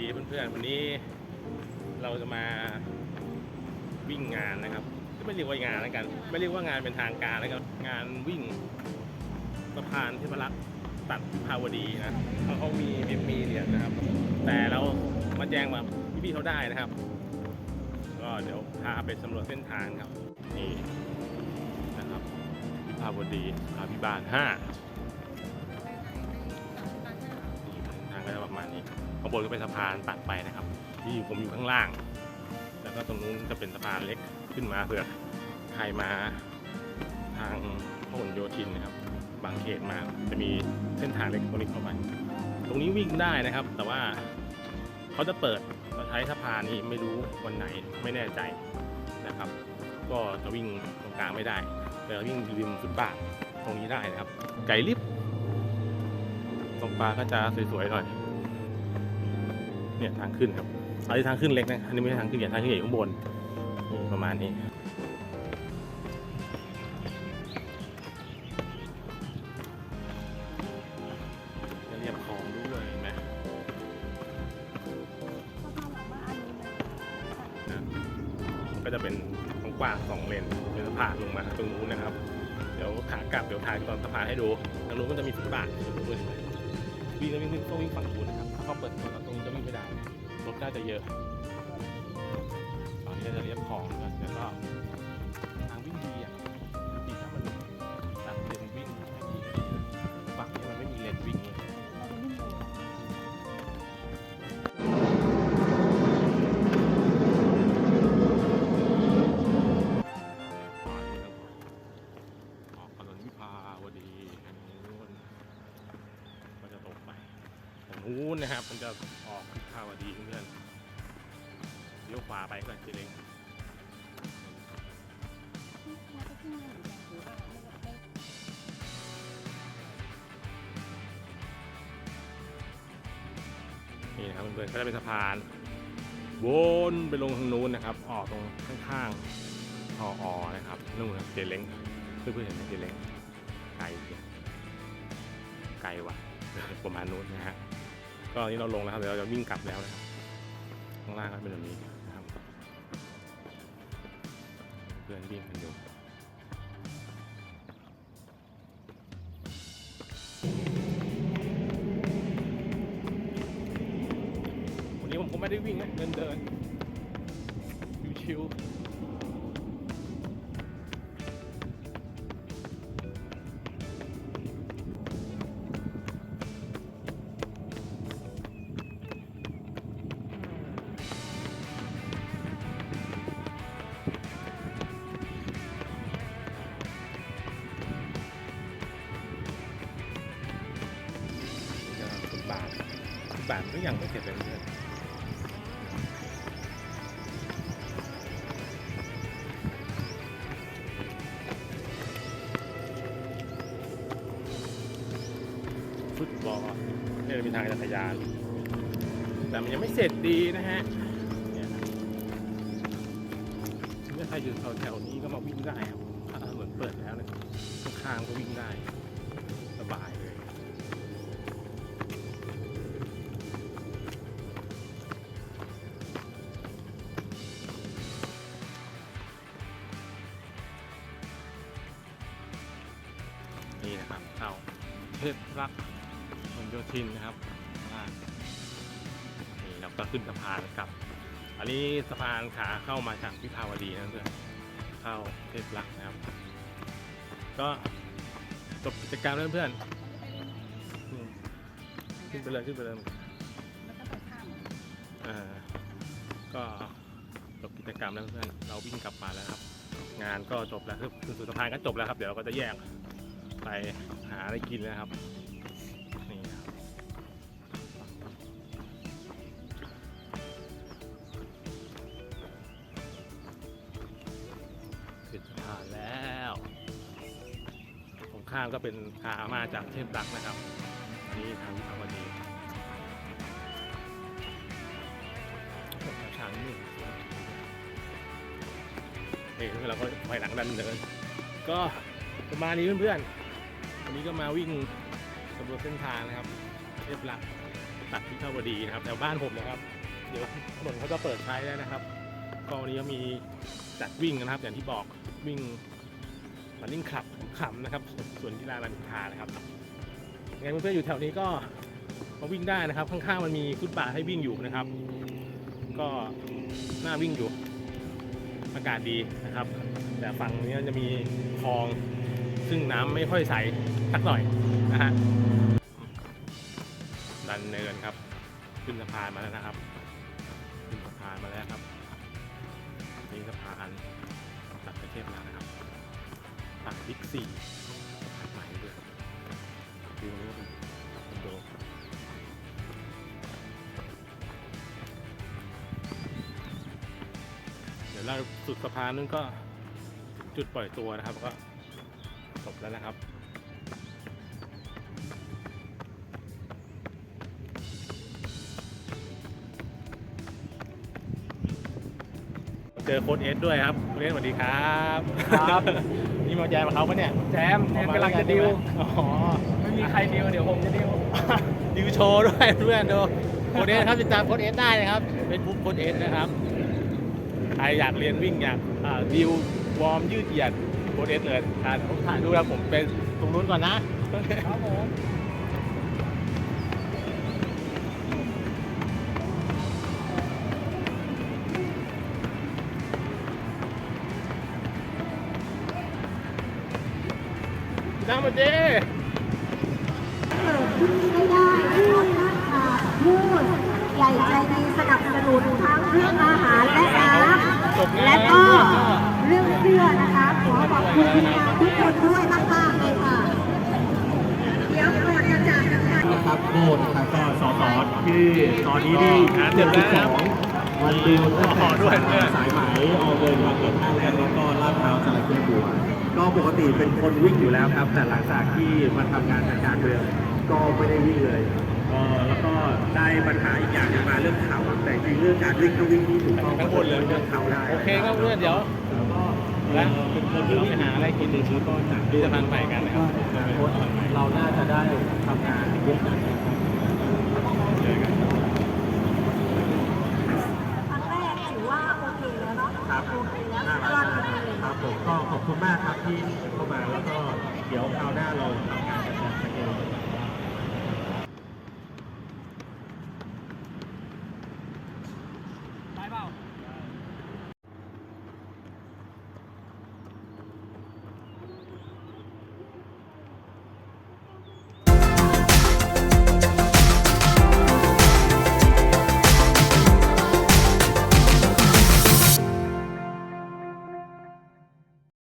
ดีเพื่อนๆวันนี้เราจะมาวิ่งงานนะครับไม่เรียกว่างานแล้วกัน ไม่เรียกว่างานเป็นทางการแล้วกันงานวิ่งสะพานเทพรักษ์ตัดภาวดีนะเขาเขามีมีมีเหรียญนะครับ แต่เรามาแจ้งมาพี่ๆเขาได้นะครับ ก็เดี๋ยวพาไปสำรวจเส้นทางครับนี่นะครับวิภาวดีพาพิบาลห้าทางก็จะประมาณนี้ ข้างบนก็เป็นสะพานตัดไปนะครับ ที่ผมอยู่ข้างล่าง แล้วก็ตรงนู้นจะเป็นสะพานเล็กขึ้นมาเผื่อใครมาทางพหลโยธินนะครับ บางเขตมาจะมีเส้นทางเล็กตรงนี้เข้าไปตรงนี้วิ่งได้นะครับ แต่ว่าเขาจะเปิดเราใช้สะพานนี้ไม่รู้วันไหนไม่แน่ใจนะครับ ก็จะวิ่งตรงกลางไม่ได้ แต่วิ่งริมฟุตบาทตรงนี้ได้นะครับ ไก่ลิฟตรงปลาก็จะสวยๆหน่อย เนี่ยทางขึ้นครับอันนี้ทางขึ้นเล็กนะอันนี้ไม่ใช่ทางขึ้นใหญ่ทางขึ้นใหญ่ข้างบนนี่ประมาณนี้เรียบคลองด้วยเห็นไหมก็จะเป็นกว้างสองเลนเป็นสะพานลงมาตรงนู้นนะครับ เดี๋ยวขากลับเดี๋ยวถ่ายตอนสะพานให้ดูทางนู้นก็จะมีฟุตบาทด้วยวิ่งแล้ววิ่งต้องวิ่งฝั่งนู้น พอเปิดถนนแล้วตรงนี้จะวิ่งไม่ได้รถน่าจะเยอะ นะครับ มันจะออกทิศทางดีเพื่อนเลี้ยวขวาไปก็เจเล้งนี่นะครับเพื่อนๆก็จะเป็นสะพานวนไปลงทางนู้นนะครับ ออกตรงข้างๆทออนะครับนู่นครับเจเล้งเพื่อนๆเห็นไหมเจเล้งไกลไกลว่ะประมาณนู้นนะฮะ ก็ตอนนี้เราลงแล้วครับเดี๋ยวเราจะวิ่งกลับแล้วนะครับข้างล่างก็เป็นแบบนี้นะครับเพื่อนวิ่งกันอยู่วันนี้ผมก็ไม่ได้วิ่งนะเดินเดินชิวๆ บาทก็ยังไม่เสร็จเลยเพื่อนฟุตบอลเนี่ยมีทางจักรยาน แต่มันยังไม่เสร็จดีนะฮะเนี่ยนะถ้าใครอยู่แถวๆนี้ก็มาวิ่งได้ครับถ้าถนนเปิดแล้วเนะข้างๆก็วิ่งได้ สบายเลย เข้าเทพรักษ์มนโยธินนะครับข้างล่านี่เราก็ขึ้นสะพานกลับ อันนี้สะพานขาเข้ามาจากวิภาวดีนะเพื่อนเข้าเทพรักนะครับ ก็จบกิจกรรมแล้วเพื่อนขึ้นไปเลยขึ้นไปเลยอ่าก็จบกิจกรรมแล้วเพื่อนเราวิ่งกลับมาแล้วครับ งานก็จบแล้วคือคือสุดสะพานก็จบแล้วครับ เดี๋ยวเราก็จะแยก ไปหาอะไรกินนะครับ นี่ครับขึ้นสะพานแล้วตรงข้ามก็เป็นขามาจากเทพรักนะครับ นี่ทางวิภาวดีโอ้ทางนี่เฮ้ยเราก็ไปหลังดันเดิน ก็ประมาณนี้เพื่อนๆ วันนี้ก็มาวิ่งสำรวจเส้นทางนะครับเทพรักษ์ตัดวิภาวดีนะครับแถวบ้านผมนะครับ เดี๋ยวถนนเขาจะเปิดใช้แล้วนะครับก็วันนี้ก็มีจัดวิ่งนะครับ อย่างที่บอกวิ่งมันนิ่งขับขำนะครับส่วนส่วนกีฬารามินทรานะครับยังไงเพื่อนๆอยู่แถวนี้ก็มาวิ่งได้นะครับ ข้างๆมันมีฟุตบาทให้วิ่งอยู่นะครับ ก็น่าวิ่งอยู่อากาศดีนะครับ แต่ฝั่งนี้จะมีคลอง ซึ่งน้ำไม่ค่อยใสสักหน่อยนะฮะดันเนินครับ ขึ้นสะพานมาแล้วนะครับ ขึ้นสะพานมาแล้วครับนี่สะพานตัดไปเทพแล้วนะครับตัดบิ๊กซีสะพานใหม่ด้วยดูนี่ก็เป็นคอนโดเดี๋ยวเราสุดสะพานนู้นก็จุดปล่อยตัวนะครับก็ แล้วนะครับ เจอโค้ดเอสด้วยครับโค้ดเอสสวัสดีครับครับ นี่มาแจมกับเขาปะเนี่ยแจมเนี่ยกำลังจะดิวอ๋อไม่มีใครดิวเดี๋ยวผมจะดิวดิวโชว์ด้วยเพื่อนดูโค้ดเอสครับติดตามโค้ดเอสได้นะครับเป็นบุ๊กโค้ดเอสนะครับใครอยากเรียนวิ่งอยากอ่าดิววอร์มยืดเหยียดโค้ดเอสเลยอ่าผมถ่ายดูแล้วผมเป็นตรงนู้นก่อนนะครับผมนำมาเจ้เกิดขึ้นไม่ได้ที่ลดราคาพูดใหญ่ใจดีสนับสนุนทั้งเรื่องอาหารและน้ำและก็เรื่องเสื้อนะคะ ขอขอบคุณทีมงานทุกคนด้วยมากๆเลยค่ะ เดี๋ยวก่อนจะจากกันไปนะครับโบนะครับก็สอสที่ตอนนี้ที่งาเสร็จแล้วครับวันดิวตั้งขอด้วยเพื่อสายไหมออกเลยมาเกิดท่าแรกแล้วก็ลาดพร้าวจระเข้บัวก็ปกติเป็นคนวิ่งอยู่แล้วครับ แต่หลังจากที่มาทำงานทางการเมืองก็ไม่ได้วิ่งเลยเอ่อแล้วก็ได้ปัญหาอีกอย่างหนึ่งมาเรื่องเข่าแต่จริงๆเรื่องการวิ่งก็วิ่งที่ถูกต้องข้างบนเลยเรื่องเข่าได้ โอเคครับเพื่อนเดี๋ยว และเป็นคนที่หาอะไรกินแล้วก็ดูสะพานใหม่กันนะครับเราน่าจะได้ทำงานเยอะขึ้นครับครับผมก็ขอบคุณมากครับที่เข้ามาแล้วก็เดี๋ยวคราวหน้าเราทำงานกันแบบสเกล